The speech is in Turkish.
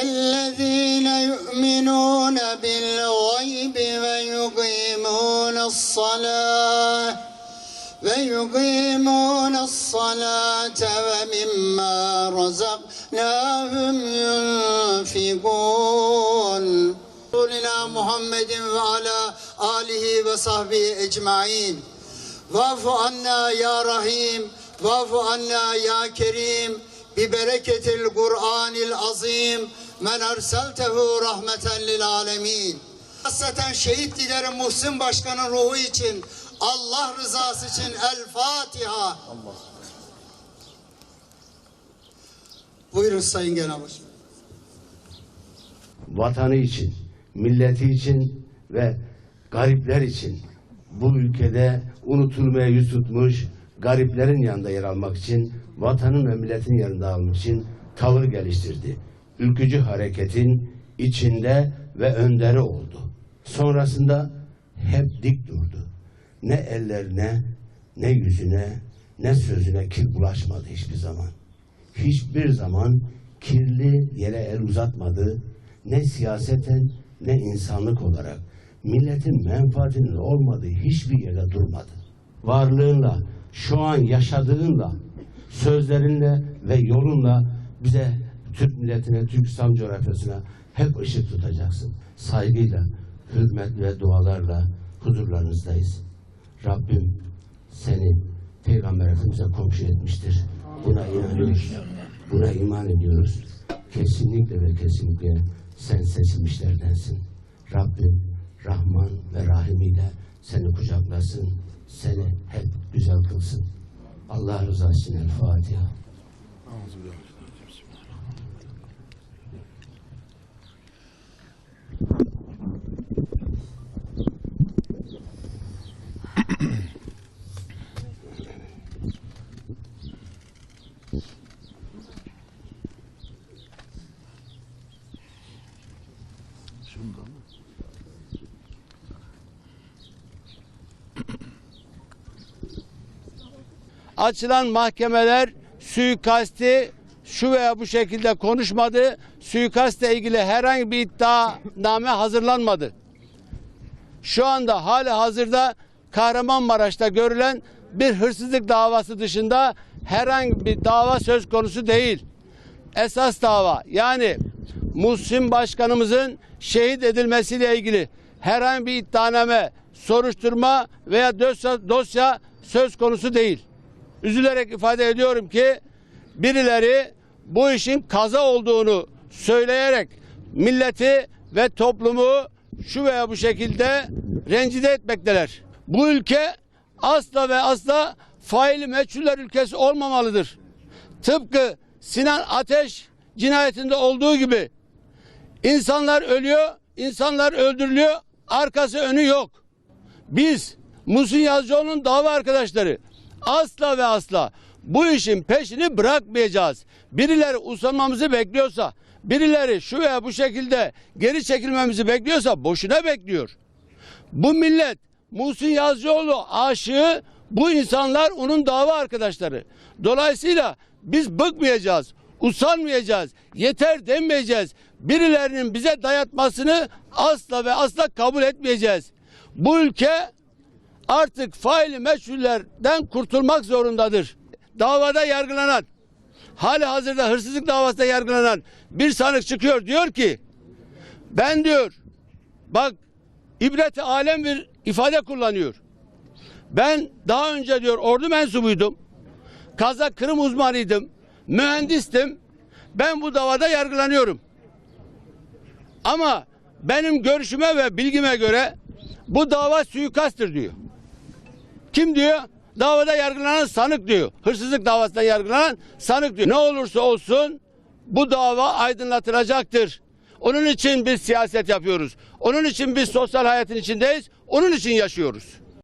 الذين يؤمنون بالغيب ويقيمون الصلاة ويقيمون الصلاة ومما رزقناهم ينفقون رسولنا محمد وعلى آله وصحبه أجمعين واعف عنا يا رحيم واعف عنا يا كريم ببركة القرآن العظيم men erseltehu rahmeten lil alemin. Hasreten şehit lideri Muhsin Başkan'ın ruhu için Allah rızası için El Fatiha. Allah. Buyurun Sayın Genel Başkan. Vatanı için, milleti için ve garipler için bu ülkede unutulmaya yüz tutmuş gariplerin yanında yer almak için, vatanın ve milletin yanında almak için tavır geliştirdi. Ülkücü hareketin içinde ve önderi oldu. Sonrasında hep dik durdu. Ne ellerine, ne yüzüne, ne sözüne kir bulaşmadı hiçbir zaman hiçbir zaman kirli yere el uzatmadı. Ne siyaseten ne insanlık olarak milletin menfaatinin olmadığı hiçbir yerde durmadı. Varlığınla, şu an yaşadığınla, sözlerinle ve yolunla bize Türk milletine, Türk İslam coğrafyasına hep ışık tutacaksın. Saygıyla, hürmet ve dualarla huzurlarınızdayız. Rabbim seni Peygamber Efendimiz'e komşu etmiştir. Buna inanıyoruz. Buna iman ediyoruz. Kesinlikle ve kesinlikle sen seçilmişlerdensin. Rabbim Rahman ve Rahim ile seni kucaklasın. Seni hep güzel kılsın. Allah rızası için El Fatiha. Açılan mahkemeler suikasti şu veya bu şekilde konuşmadı. Suikastle ilgili herhangi bir iddianame hazırlanmadı. Şu anda hali hazırda Kahramanmaraş'ta görülen bir hırsızlık davası dışında herhangi bir dava söz konusu değil. Esas dava yani Muhsin Başkanımızın şehit edilmesiyle ilgili herhangi bir iddianame, soruşturma veya dosya, dosya söz konusu değil üzülerek ifade ediyorum ki birileri bu işin kaza olduğunu söyleyerek milleti ve toplumu şu veya bu şekilde rencide etmekteler. Bu ülke asla ve asla faili meçhuller ülkesi olmamalıdır. Tıpkı Sinan Ateş cinayetinde olduğu gibi insanlar ölüyor, insanlar öldürülüyor, arkası önü yok. Biz Muhsin Yazıcıoğlu'nun dava arkadaşları asla ve asla bu işin peşini bırakmayacağız. Birileri usanmamızı bekliyorsa, birileri şu veya bu şekilde geri çekilmemizi bekliyorsa boşuna bekliyor. Bu millet Muhsin Yazıcıoğlu aşığı bu insanlar onun dava arkadaşları. Dolayısıyla biz bıkmayacağız, usanmayacağız, yeter demeyeceğiz. Birilerinin bize dayatmasını asla ve asla kabul etmeyeceğiz. Bu ülke artık faili meçhullerden kurtulmak zorundadır. Davada yargılanan, hali hazırda hırsızlık davasında yargılanan bir sanık çıkıyor diyor ki ben diyor bak ibreti alem bir ifade kullanıyor. Ben daha önce diyor ordu mensubuydum. Kaza kırım uzmanıydım. Mühendistim. Ben bu davada yargılanıyorum. Ama benim görüşüme ve bilgime göre bu dava suikasttır diyor. Kim diyor? Davada yargılanan sanık diyor. Hırsızlık davasında yargılanan sanık diyor. Ne olursa olsun bu dava aydınlatılacaktır. Onun için biz siyaset yapıyoruz. Onun için biz sosyal hayatın içindeyiz. Onun için yaşıyoruz.